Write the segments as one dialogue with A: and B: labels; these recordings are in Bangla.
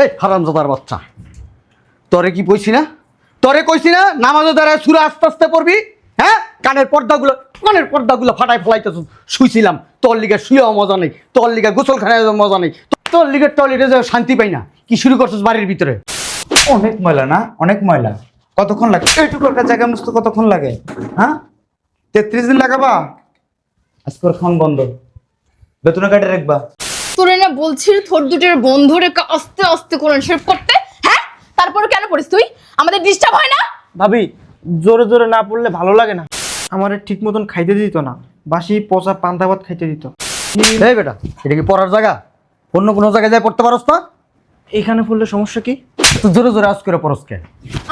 A: এই হারামজাদার বাচ্চা। তরে কি কইছি না? তরে কইছি না নামাজও দ্বারা সুরা আস্তে আস্তে পড়বি হ্যাঁ? কানের পর্দাগুলো কানের পর্দাগুলো ফাটাই ফেলাইতেছ শুইছিলাম, তোর লিগে শুয়েও মজা নেই, তোর লিগে গোসলখানায় মজা নেই, তোর লিগে টয়লেটে শান্তি পাই না। কি শুরু করছিস বাড়ির ভিতরে?
B: অনেক ময়লা না? অনেক ময়লা। কতক্ষণ লাগে? এইটুকু একটা জায়গা মুছতে কতক্ষণ লাগে? হ্যাঁ? তেত্রিশ দিন লাগাবা? আজকের খান বন্ধ। বেতনে কাটে রাখবা।
C: না বলছিস তোর দুটোর বন্ধুরে আস্তে আস্তে কোরআন শরীফ করতে? হ্যাঁ? তারপরে কেন পড়িস তুই? আমাদের ডিস্টার্ব হয় না?
D: ভাবি জোরে জোরে না পড়লে ভালো লাগে না। আমার ঠিক মতন খাইতে দিত না। বাসি পচা পান্তা ভাত খাইতে দিত।
A: এই বেটা এটা কি পড়ার জায়গা? অন্য কোনো জায়গায় যায় পড়তে পারস না?
D: এইখানে পড়লে সমস্যা কি?
A: তো জোরে জোরে আজ করে পড়স কে?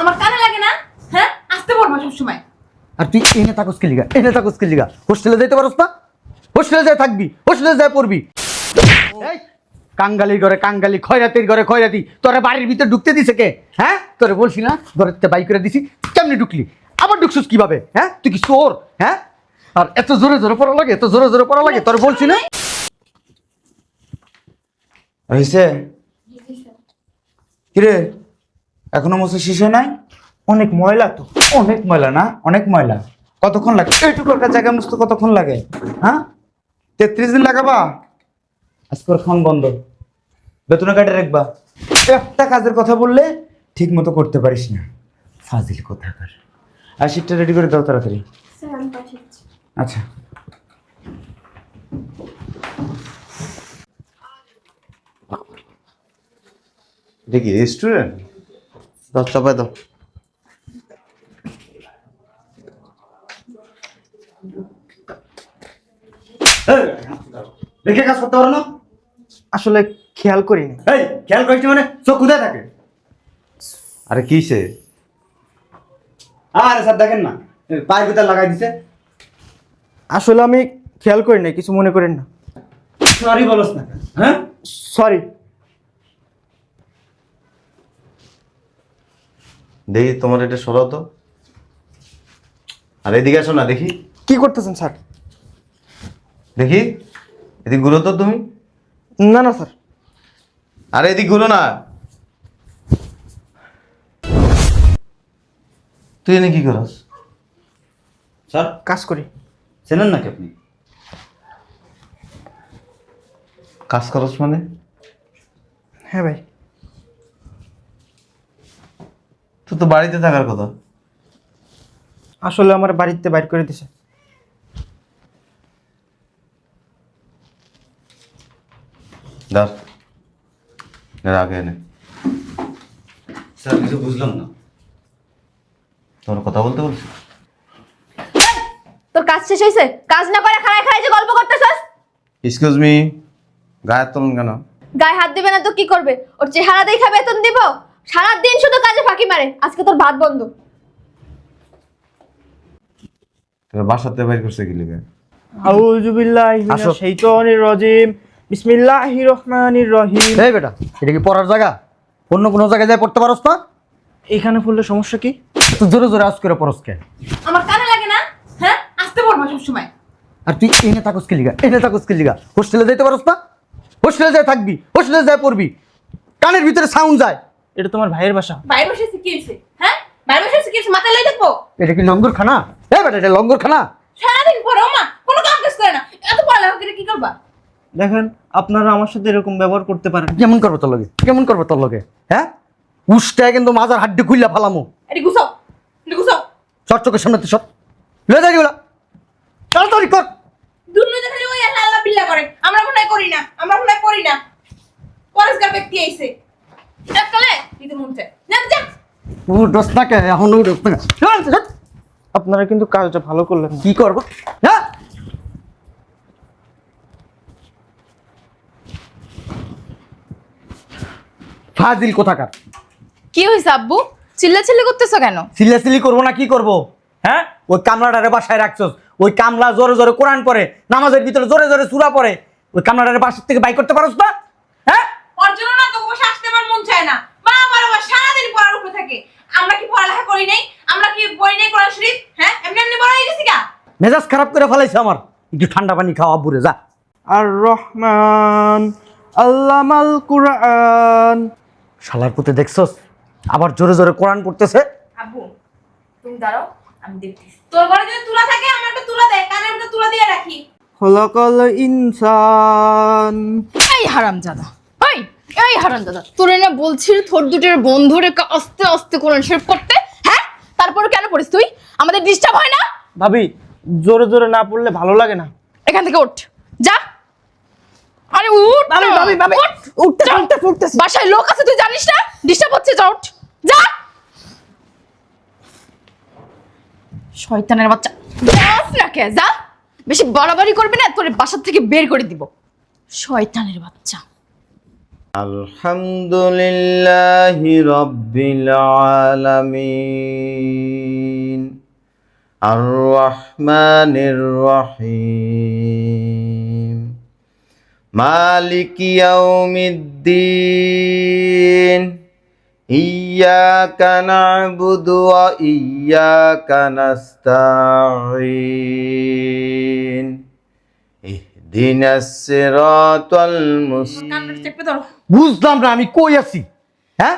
C: আমার কানে লাগে না? হ্যাঁ? আসতে পড়বা সবসময়।
A: আর তুই এনে থাকস কি লিগা? এনে থাকস কি লিগা? হোস্টেলে যাইতে পারস না? হোস্টেলে যাই থাকবি হোস্টেলে যাই পড়বি। কাঙ্গালির ঘরে কাঙ্গালি খয়রাতির ঘরে খয়রাতি। তোরে বাড়ির ভিতরে ঢুকতে দিছে কে? হ্যাঁ? তোরে বলছি না ঘরের বাই করে দিছি। কেমনি ঢুকলি? আবার ঢুকছিস কীভাবে? হ্যাঁ? তুই কি চোর? হ্যাঁ? আর এত জোরে জোরে পড়া লাগে এত জোরে জোরে পড়া লাগে তোরে বলছি না।
B: হয়েছে কিরে? এখনও মুছে শেষে নাই?
D: অনেক ময়লা তো।
B: অনেক ময়লা না? অনেক ময়লা। কতক্ষণ লাগে? এইটুকু একটা জায়গা মুছতে কতক্ষণ লাগে? হ্যাঁ? তেত্রিশ দিন লাগাবা? আজকের খান বন্ধ। বেতনে কাটে রাখবা। একটা কাজের কথা বললে ঠিক মতো করতে পারিস না। ফাজিল কোথাকার। আর সিটটা রেডি করে দাও তাড়াতাড়ি। আচ্ছা।
E: এটা কি রেস্টুরেন্ট দাও চাপাই দাও।
A: দেখে কাজ করতে পারো না?
D: আসলে খেয়াল করিনি।
A: এই খেয়াল করিস মানে? চোখ কোথায় থাকে?
E: আরে কিসে
A: আরে স্যার দেখেন না। পায়ের ভিতরে লাগাই দিছে।
D: আসলে আমি খেয়াল করি করিনি কিছু মনে করেন না।
A: সরি বলস না। হ্যাঁ?
D: সরি
E: দেখি তোমার এটা সরাও তো। আর এদিকে আসো না দেখি।
D: কি করতেছেন স্যার?
E: দেখি এদিকগুলো তো তুমি।
D: না না স্যার।
E: আরে এদিকগুলো না। তুই এনে কি করস?
A: স্যার।
D: কাজ করি।
A: চেনেন নাকি আপনি?
E: কাজ করস মানে?
D: হ্যাঁ ভাই।
E: তুই তো বাড়িতে থাকার কথা।
D: আসলে আমার বাড়িতে বাইর করে দিছে।
E: দাঁড়। এর আগে এনে
A: স্যার কিছু বুঝলাম না।
E: তোমার কথা বলতে বলছি।
C: তোর কাজ শেষ হয়েছে? কাজ না করে খাড়ায় খাড়ায় যে গল্প করতেছস?
E: এক্সকিউজ মি গায়ের তলন কেন?
C: গায়ে হাত দিবে না তো কি করবে? ওর চেহারা দেখে বেতন দিব? সারা দিন শুধু কাজে ফাঁকি মারে। আজকে তোর ভাত বন্ধ।
E: তোর বাসাতে বাইর করছে কি লিগে?
D: আউযু বিল্লাহি মিনাশ শাইতানির রাজিম। বিসমিল্লাহির রহমানির রহিম
A: এই বেটা এটা কি পড়ার জায়গা? অন্য কোনো জায়গায় যায় পড়তে পারস না?
D: এইখানে পড়লে সমস্যা কি?
A: তো জোরে জোরে আজ করে পড়স কে
C: আমার কানে লাগে না? হ্যাঁ? আসতে পড়বা সবসময়।
A: আর তুই এনে থাকস কি লিগা? এনে থাকস কি লিগা? হোস্টেলে যাইতে পারস না? হোস্টেলে যাই থাকবি হোস্টেলে যাই পড়বি। কানের ভিতরে সাউন্ড যায়।
D: এটা তোমার ভাইয়ের বাসা।
C: বাইরে বসে শিখিয়েছে হ্যাঁ? বাইরে বসে শিখিয়েছে মাথায় লাই দেখব?
A: এটা কি লঙ্গর খানা এই বেটা এটা লঙ্গর খানা
C: সারাদিন পড়ো মা কোনো কাজ করে না। এত পড়ালেখা করে কি করবা?
D: দেখেন আপনারা আমার সাথে এরকম ব্যবহার করতে পারেন।
A: কেমন করব তোর লগে? কেমন করব তোর লগে? হ্যাঁ? উষ্টায় কিন্তু মাজার হাড্ডি খুললা ফালামো।
C: এটি গুছাও এটি গুছাও
A: চট চোখের সামনে তুই সব লয়ে যাই গুলা তাড়াতাড়ি কর।
C: দুর্নীতি খালি ওই আল্লাহ আল্লাহ বিল্লাহ করে। আমরা মনে হয় করি না আমরা মনে হয় করি না। পরেশগার ব্যক্তি আইছে। দিতে মন চায় যা যা
A: ও এখন ও।
D: আপনারা কিন্তু কাজটা ভালো করলেন
A: কি করব? হ্যাঁ ফাজিল কোথাকার?
C: কি হইছে আব্বু? চিল্লাচিল্লি করতেছো কেন?
A: সিলেসিলি করব না কি করব? হ্যাঁ? ওই কামলাটারে বাসায় রাখছস। ওই কামলা জোরে জোরে কোরআন পড়ে নামাজের ভিতরে জোরে জোরে সুরা পড়ে ওই কামলাটারে বাসার থেকে বাই করতে পারস না? হ্যাঁ?
F: ওর জন্য না তো বসে আসতে আমার মন চায় না। বারবার আবার সারাদিন পড়ার উপরে থাকে। আমরা কি পড়ালেখা করি নাই? আমরা কি বই নেই কোরআন শরীফ? হ্যাঁ? এমনি এমনি বড় হয়ে গেছি গা।
A: মেজাজ খারাপ করে ফেলাইছে আমার। একটু ঠান্ডা পানি খাওয়া বুড়ে যা।
D: আর রহমান আল্লামাল কুরআন।
A: শালার পুতে দেখছস? আবার জোরে জোরে কোরআন পড়তেছে?
F: আব্বু তুমি দাঁড়াও আমি দেখতেছি। তোর ঘরে যদি তুলা থাকে আমার একটা তুলা দে কানের মধ্যে তুলা দিয়ে রাখি।
D: খোলাকল ইনসান।
G: এই হারামজাদা ওই এই হারামজাদা তোরে না বলছিস তোর দুটোর বন্ধু রেখে আস্তে আস্তে কোরআন শরীফ করতে হ্যাঁ? তারপরে কেন পড়িস তুই? আমাদের ডিস্টার্ব হয় না?
D: ভাবি জোরে জোরে না পড়লে ভালো লাগে না।
G: এখান থেকে উঠ যা। বাসায় লোক আছে তুই জানিস না? ডিস্টার্ব হচ্ছে যা শয়তানের বাচ্চা। না কে যা। বেশি না তোর থেকে বের করে দিব। শয়তানের বাচ্চা।
E: আলহামদুলিল্লাহ রব্বিল আলামিন। আর রহমানির রহিম। মালিকিয়াউমিদ্দিন ইয়া না'বুদু ওয়া ইয়্যাকা নাস্তাঈন।
F: ইহদিনাস সিরাতাল মুস্তাকিম।
A: বুঝলাম না আমি কই আছি? হ্যাঁ?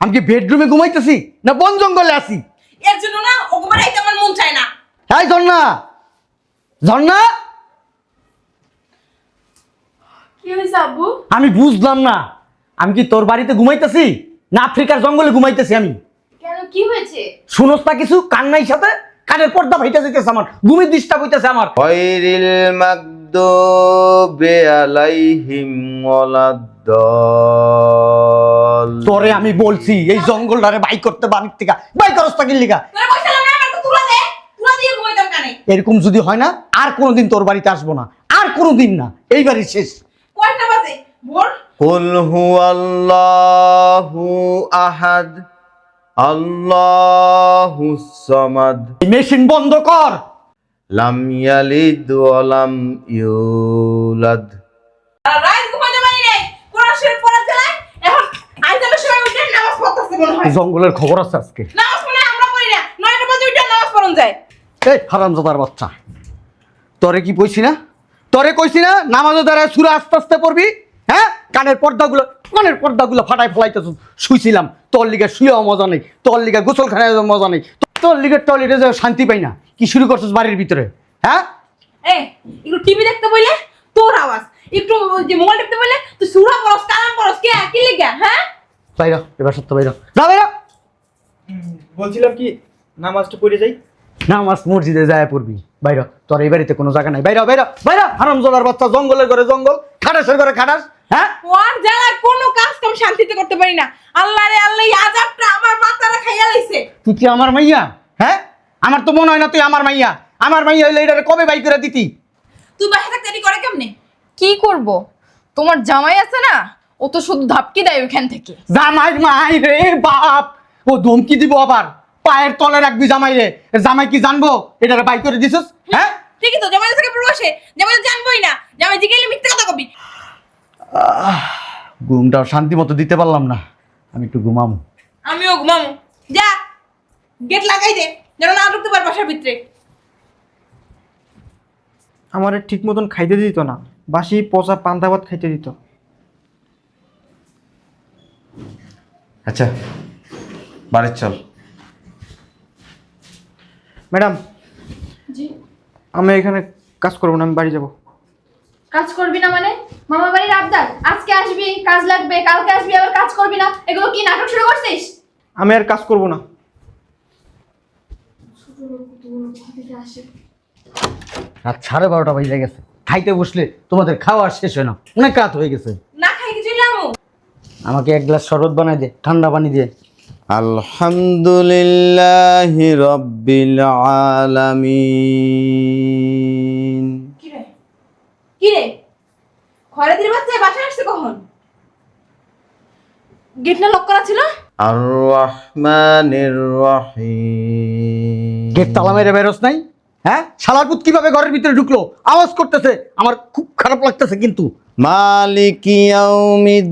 A: আমি কি বেডরুমে ঘুমাইতেছি না বন জঙ্গলে আছি?
F: এর জন্য না ওগুমারাইতে আমার মন চায় না।
A: হ্যাঁ ঝর্ণা! ঝর্ণা! আমি বুঝলাম না। আমি কি তোর বাড়িতে ঘুমাইতেছি না আফ্রিকার জঙ্গলে ঘুমাইতেছি আমি? তোরে আমি বলছি এই জঙ্গলটারে বাই করতে বানিক বাই করস
F: তাকির
A: এরকম যদি হয় না আর কোনোদিন তোর বাড়িতে আসব না। আর কোনোদিন না। এইবারই শেষ। আহাদ মেশিন বন্ধ কর।
F: লাম ইয়ালিদ ওয়া লাম
A: ইউলাদ। জঙ্গলের খবর আছে আজকে।
F: নামাজ পড়ে আমরা পড়ি না। বাজে উঠে নামাজ পড়ন যায়।
A: এই হারামজাদার বাচ্চা তোরে কি পয়সি না? তোরে কইছি না নামাজও দ্বারা সুরা আস্তে আস্তে পড়বি হ্যাঁ? কানের পর্দাগুলো কানের পর্দাগুলো ফাটাই ফেলাইতেছ শুইছিলাম তোর লিগে শুয়েও মজা নেই তোর লিগে গোসলখানায় মজা নেই তোর লিগে টয়লেটে যাওয়ার শান্তি পাই না। কি শুরু করছিস বাড়ির ভিতরে হ্যাঁ?
F: এ একটু টিভি দেখতে বইলে তোর আওয়াজ একটু যে মোবাইল দেখতে বইলে তুই সুরা পড়স কালাম পড়স কে কি লিখা হ্যাঁ?
A: বাইরা এবার সত্য বাইরা যা বাইরা
D: বলছিলাম কি নামাজটা পড়ে যাই?
A: নামাজ মসজিদে যায় পড়বি। বাইরা তোর এই বাড়িতে কোনো জায়গা নাই। বাইরা বাইরা বাইরা। হারামজাদার বাচ্চা জঙ্গলের ঘরে জঙ্গল খাটাসের ঘরে খাটাস হ্যাঁ?
F: ওর জ্বালায় কোনো কাজ কাম শান্তিতে করতে পারি না। আল্লাহ রে আল্লাহ এই আজাবটা আমার মাথাটা খাইয়া লাইছে।
A: তুই কি আমার মাইয়া? হ্যাঁ? আমার তো মনে হয় না তুই আমার মাইয়া। আমার মাইয়া হইলে এটারে কবে বাই করে দিতি?
F: তুই বাসা থাকতে করে কেমনে?
G: কি করব? তোমার জামাই আছে না? ও তো শুধু ধাপকি দেয় ওইখান থেকে।
A: জামাই মাই রে বাপ! ও ধমকি দিব আবার। পায়ের তলে রাখবি জামাই রে। জামাই কি জানব? এটারে বাই করে দিছিস? হ্যাঁ?
F: ঠিকই তো জামাই থেকে প্রবাসে জামাই জানবই না। জামাই জিগাইলে মিথ্যে কথা কবি।
A: ঘুমটাও শান্তি মতো দিতে পারলাম না। আমি একটু ঘুমামো।
F: আমিও ঘুমামু। যা গেট লাগাই দে যেন না ঢুকতে পার বাসার ভিতরে।
D: আমার ঠিক মতন খাইতে দিত না। বাসি পচা পান্তা ভাত খাইতে দিত।
H: আচ্ছা বাড়ির চল।
D: ম্যাডাম
G: জি।
D: আমি এখানে কাজ করব না আমি বাড়ি যাব।
G: কাজ করবি না মানে? মামা বাড়ির আবদার। আজকে আসবি কাজ লাগবে কালকে আসবি আবার কাজ করবি না। এগুলো কি নাটক শুরু করছিস?
D: আমি আর কাজ করব না।
A: রাত সাড়ে বারোটা বাজে গেছে। খাইতে বসলে তোমাদের খাওয়া আর শেষ হয় না। অনেক রাত হয়ে গেছে।
F: না খাই কিছু
A: আমাকে এক গ্লাস শরবত বানাই দে ঠান্ডা পানি দিয়ে।
E: আলহামদুলিল্লাহ রব্বিল আলামিন।
F: কি রে কি রে বাচ্চা বাসা আসছে কখন? গেট না লক করা ছিল?
E: আর রহমানির রহিম।
A: গেট তালা মেরে বেরোস নাই? হ্যাঁ? শালার কীভাবে ঘরের ভিতরে ঢুকলো? আওয়াজ করতেছে। আমার খুব খারাপ লাগতেছে কিন্তু।
E: মালিক ইয়াউমিদ্দিন।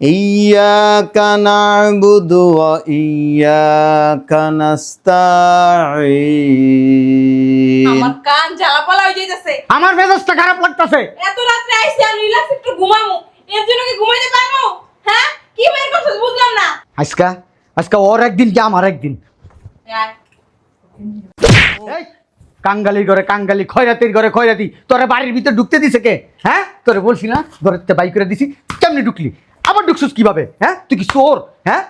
E: إياك نعبد وإياك نستعين
F: আমার কান জ্বালা পালা হয়ে যাইতেছে
A: আমার মেজাজটা খারাপ লাগতেছে
F: এত রাত্রে আইসি আর রিল্যাক্স একটু ঘুমামু এর জন্য কি ঘুমাইতে পারবো হ্যাঁ কি বের করছিস বুঝলাম না
A: আজকা আজকা ওর একদিন কি আমার একদিন
F: আয়।
A: এই, কাঙ্গালির ঘরে কাঙ্গালি খয়রাতির ঘরে খয়রাতি তোরা বাড়ির ভিতরে ঢুকতে দিছে কে হ্যাঁ তোরে বলছি না ঘরের থেকে বাই করে দিছি কেমনি ঢুকলি আবার ঢুকছিস কীভাবে? হ্যাঁ? তুই কি চোর? হ্যাঁ?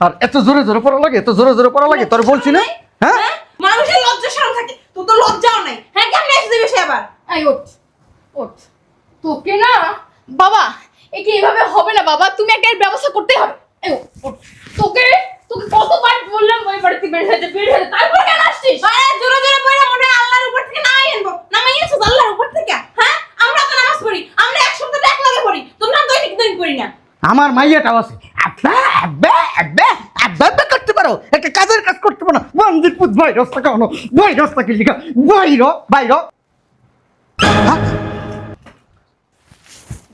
A: আর এত জোরে জোরে পড়া লাগে এত জোরে জোরে পড়া লাগে তোর বলছি না হ্যাঁ?
F: হ্যাঁ? মানুষের লজ্জা শরম থাকে তোর তো লজ্জাও নাই। হ্যাঁ কেমনে এসে দিবে সে আবার?
G: আই ওঠ ওঠ। তোকে না বাবা এ কি এভাবে হবে না বাবা তুমি একটা এর ব্যবস্থা করতে হবে। এই ওঠ। তোকে তোকে কতবার বললাম ওই বাড়িতে বের হয়ে যা বের হয়ে যা। তারপর কেন আসছিস?
F: আরে জোরে জোরে পড়া মনে হয় আল্লাহর উপর থেকে নামাই আনছো তো আল্লাহর উপর থেকে? হ্যাঁ? আমরা তো নামাজ পড়ি। আমরা এক সপ্তাহ এক লাগে পড়ি। তোমরা দৈনিক দৈনিক পড়ি না।
A: আমার মাইয়াটাও আছে। আব্বা আব্বা আব্বা আব্বা আব্বা করতে পারো। একটা কাজের কাজ করতে পারো। মন্দির পুত ভাই রাস্তা কেন ভাই রাস্তা কি লিখা বাইর বাইর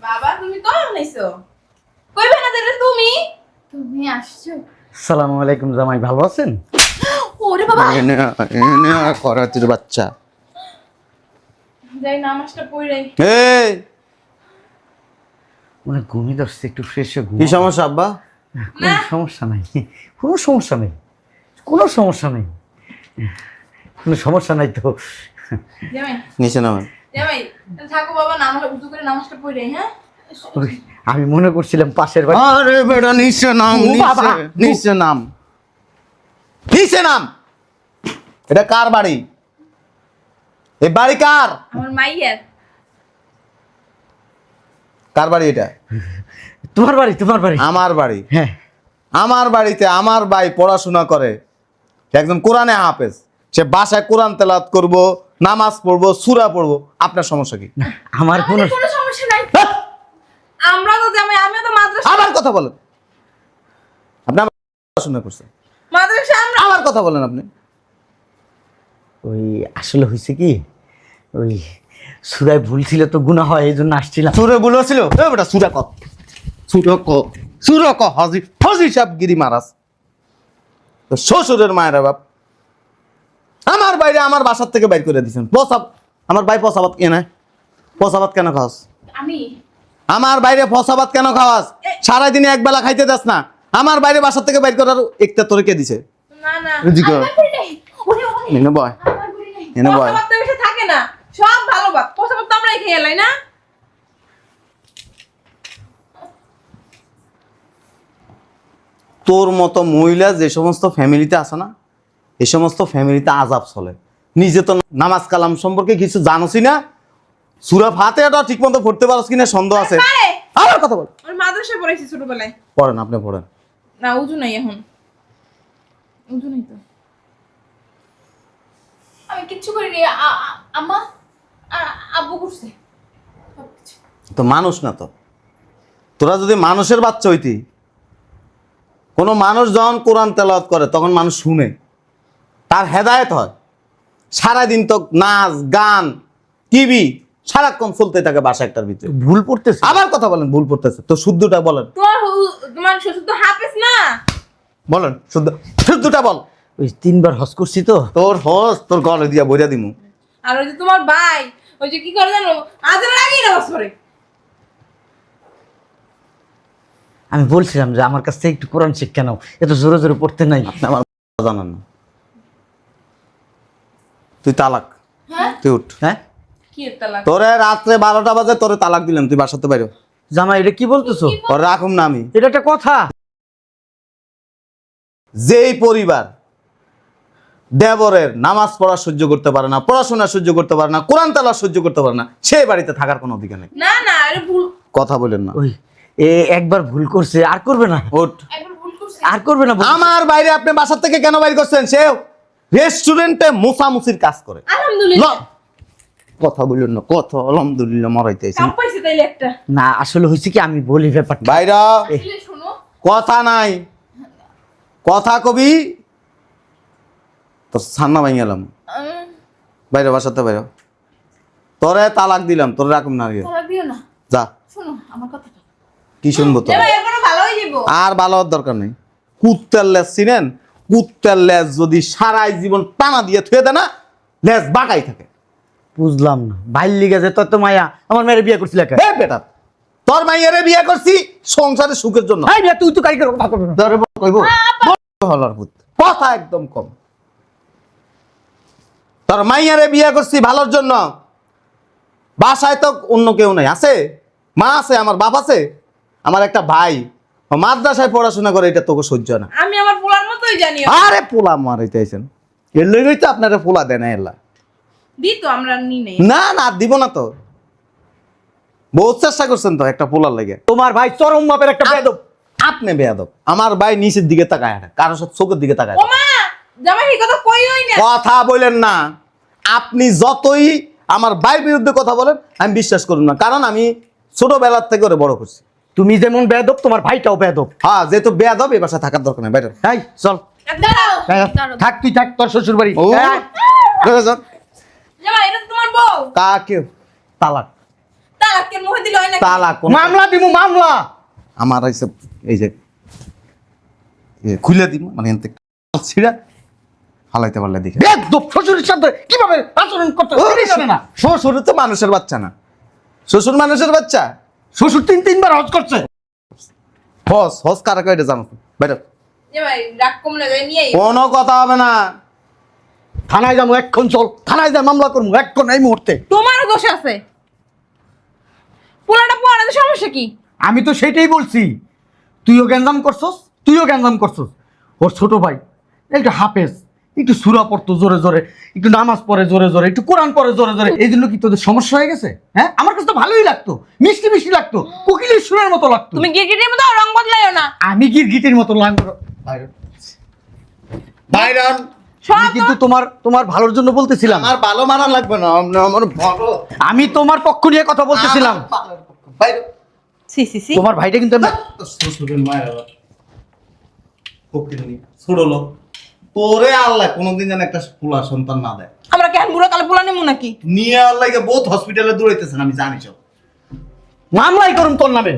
F: বাবা তুমি কখন আইছো কইবে না যে তুমি?
G: তুমি আসছো।
A: সালামু আলাইকুম জামাই ভালো আছেন?
G: ওরে বাবা।
E: করাতির বাচ্চা।
F: যাই নামাজটা পড়াই
E: এই!
A: মানে ঘুমি ধরছে একটু ফ্রেশ হয়ে ঘুম
E: কি সমস্যা আব্বা?
A: কোনো সমস্যা নাই কোনো সমস্যা নেই কোনো সমস্যা নেই। কোনো সমস্যা নাই তো।
E: নিচে নামেন
F: থাকো বাবা নামাজ উজু করে নামাজটা পড়াই হ্যাঁ?
A: আমি মনে করছিলাম পাশের বাড়ি
E: আরে বেটা নিচে নাম নিচে নিচে নাম। নিচে নাম! এটা কার বাড়ি? এই বাড়ি কার?
F: আমার মাইয়ার।
E: কার বাড়ি এটা?
A: তোমার বাড়ি তোমার বাড়ি।
E: আমার বাড়ি।
A: হ্যাঁ।
E: আমার বাড়িতে আমার ভাই পড়াশোনা করে। সে একজন কোরআনে হাফেজ। সে বাসায় কোরআন তেলাত করব নামাজ পড়ব সুরা পড়ব। আপনার সমস্যা কি?
A: আমার কোনো
G: সমস্যা নাই।
F: আমরা তো জামাই আমিও তো মাদ্রাসা
E: আবার কথা বলেন। আপনি আমার পড়াশোনা করছেন।
F: মাদ্রাসা আমরা
E: আবার কথা বলেন আপনি।
A: ওই আসলে হয়েছে কি? ওই সুরায় ভুল ছিল তো গুণা হয় এই জন্য আসছিলাম।
E: সুরে বলেছিল এ বেটা সুরা ক সুরা ক সুরা ক হাজি হাজি সাহেব গিরি মারাস তো শ্বশুরের মায়েরা বাপ আমার বাইরে আমার বাসার থেকে বাইর করে দিয়েছেন পসাব আমার ভাই পসাবাত কেন পসাবাত কেন খাওয়াস?
G: আমি?
E: আমার বাইরে ফসাবাত কেন খাওয়াস? সারাদিনে এক বেলা খাইতে দাস না। আমার বাইরে বাসার থেকে বাইর করার একটা তোরে কে দিছে।
F: না না।
E: এনে বয়। এনে বয়।
F: থাকে না। সব ভালো বাদ পয়সা তো আমরাই খেয়ে এলাই না?
E: তোর মতো মহিলা যে সমস্ত ফ্যামিলিতে আছে না এই সমস্ত ফ্যামিলিতে আজাব চলে। নিজে তো নামাজ কালাম সম্পর্কে কিছু জানোসই না। সুরা ফাতে এটা ঠিক মতো পড়তে পারস কিনা সন্দেহ আছে। কথা বল।
F: আমি মাদ্রাসায় পড়াইছি ছোটবেলায়।
E: পড়েন আপনি পড়েন।
F: না উজু নাই এখন। উজু নাই তো।
G: আমি কিচ্ছু করিনি আম্মা? আ- আব্বু করছে
E: তো মানুষ না তো। তোরা যদি মানুষের বাচ্চা হইতি কোনো মানুষ যখন কোরআন তেলাওয়াত করে তখন মানুষ শুনে। তার হেদায়েত হয়। সারাদিন তো নাচ গান টিভি সারাক্ষণ চলতে থাকে বাসা একটার ভিতরে।
A: ভুল পড়তেছে।
E: আবার কথা বলেন ভুল পড়তেছে। তো শুদ্ধটা বলেন।
F: তোমার হু- তোমার শ্বশুর তো হাফেজ না?
E: বলেন শুদ্ধ শুদ্ধটা বল।
A: ওই তিনবার হজ করছি তো।
E: তোর হোস তোর গলে দিয়া বইরা দিমু।
F: আর ওই যে তোমার ভাই ওই যে কি করে জানো? আজের আগেই নামাজ পড়ে
A: আমি বলছিলাম যে আমার কাছ থেকে একটু কোরআন শিক্ষা নাও। এত জোরে জোরে পড়তে নাই।
E: আমার জানান না। তুই তালাক।
G: হ্যাঁ?
E: তুই উঠ।
A: হ্যাঁ?
F: কি তালাক?
E: তোরে রাত্রে বারোটা বাজে তোরে তালাক দিলাম তুই বাসাতে বাইরে
A: জামাই এটা কি বলতেছো?
E: রাখুম না আমি।
A: এটা একটা কথা।
E: যেই পরিবার দেবরের নামাজ পড়া সহ্য করতে পারে না পড়াশোনা সহ্য করতে পারে না কোরআন তালা সহ্য করতে পারে না সে বাড়িতে থাকার কোনো অধিকার নেই।
F: না না আরে ভুল।
E: কথা বলেন না।
A: ওই এ একবার ভুল করছে আর করবে না?
E: ওঠ।
G: একবার ভুল করছে।
A: আর করবে না।
E: আমার বাইরে আপনি বাসার থেকে কেন বাইর করছেন? সে রেস্টুরেন্টে মুসামুসির কাজ করে।
F: আলহামদুলিল্লাহ।
E: ল- কথা বললেন না কথা আলহামদুলিল্লাহ মরাইতে আইছেন
F: পাইছে তাইলে একটা।
A: না আসলে হয়েছে কি আমি বলি ব্যাপারটা।
E: বাইরা।
G: আসলে শোনো।
E: কথা নাই। কথা কবি তোর সান্না ভাই গেলাম। বাইরে বাসাতে বাইরে। তোরে তালাক দিলাম তোর রাখুন না যা।
G: শোনো আমার কথাটা।
E: কি শুনব তো
F: হয়ে
E: আর ভালো হওয়ার দরকার নেই। কুত্তার লেজ চিনেন? কুত্তার লেজ যদি সারাই জীবন টানা দিয়ে থুয়ে দেয় না লেজ বাঁকাই থাকে।
A: বুঝলাম না। ভাইল লিগে যে তত মায়া। আমার মেয়ের বিয়ে করছিল
E: এ বেটা তোর মাইয়ারে বিয়ে করছি সংসারে সুখের জন্য।
A: তুই তো কারিগর কথা।
E: তোরে কইবো? হলার পুত কথা একদম কম। তোর মাইয়ারে বিয়ে করছি ভালোর জন্য। বাসায় তো অন্য কেউ নাই আছে? মা আছে আমার বাপ আছে? আমার একটা ভাই মাদ্রাসায় পড়াশোনা করে এটা তোকে সহ্য না।
F: আমি আমার পোলার মতোই জানি
E: আরে পোলা মারাইতেছেন এর লইই তো আপনারা পোলা দেন না এলা।
F: দি তো আমরা নি নেই।
E: না না দিব না তো। বহুত চেষ্টা করছেন তো একটা পোলার লেগে।
A: তোমার ভাই চরম মাপের একটা বেদব
E: আপনি বেয়াদব। আমার ভাই নিচের দিকে তাকায় না কারও সাথে চোখের দিকে তাকায়
F: না।
E: কথা বলেন না। আপনি যতই আমার ভাইয়ের বিরুদ্ধে কথা বলেন আমি বিশ্বাস করুন না। কারণ আমি ছোটবেলার থেকে ওরে বড় করছি।
A: তুমি যেমন বেদব তোমার ভাইটাও বেদব
E: হ্যাঁ যেহেতু বেয়াদব এ বাসায় থাকার দরকার নেই। বাইরে।
A: এই চল। থাক তুই থাক তোর শ্বশুর বাড়ি
E: ও
F: এটা তোমার বউ।
E: কাকে?
A: তালাক।
E: তালাক।
A: মামলা দিমু মামলা।
E: আমার এই যে এই যে খুলে দিব মানে ছিড়া। ফালাইতে পারলে দেখে।
A: বেদব শ্বশুরের সাথে কীভাবে আচরণ করতে জানে না।
E: শ্বশুর তো মানুষের বাচ্চা না। শ্বশুর মানুষের বাচ্চা?
A: শ্বশুর তিন তিনবার হজ করছে।
E: হস হস কারা কয়টা জানো? বাইরে। কোনো কথা হবে না।
A: থানায় যাব এক্ষণ চল। থানায় যা মামলা করব এক্ষণ এই মুহূর্তে।
F: তোমারও দোষ আছে। পোলাটা পোয়াটা সমস্যা কি?
A: আমি তো সেটাই বলছি। তুইও গ্যাঞ্জাম করছস তুইও গ্যাঞ্জাম করছস। ওর ছোট ভাই একটু হাফেজ। একটু সুরা পড়তো জোরে জোরে একটু নামাজ পড়ে জোরে জোরে একটু কোরআন পড়ে জোরে জোরে এই জন্য কি তোদের সমস্যা হয়ে গেছে? হ্যাঁ? আমার কাছে তো ভালোই লাগতো মিষ্টি মিষ্টি লাগতো কোকিলের সুরের মতো লাগতো।
F: তুমি গিরগিটির মতো রং বদলাইও না।
A: আমি গীতের মতো লাগতো
E: বাইরন।
A: আমি কিন্তু তোমার তোমার ভালোর জন্য বলতেছিলাম।
E: আমার ভালো মারা লাগবে না আমার ভালো।
A: আমি তোমার পক্ষ নিয়ে কথা বলতেছিলাম। তোমার ভাইটা কিন্তু
E: শ্বশুরের মায়ের লোক। তোরে আল্লাহ কোনদিন যেন একটা পোলা সন্তান না দেয়।
F: আমরা কেন বুড়ো কালে পোলা নেব নাকি?
E: নিয়ে আল্লাহকে বহুত হসপিটালে দৌড়াইতেছেন আমি জানি সব।
A: মামলাই করুন তোর নামে।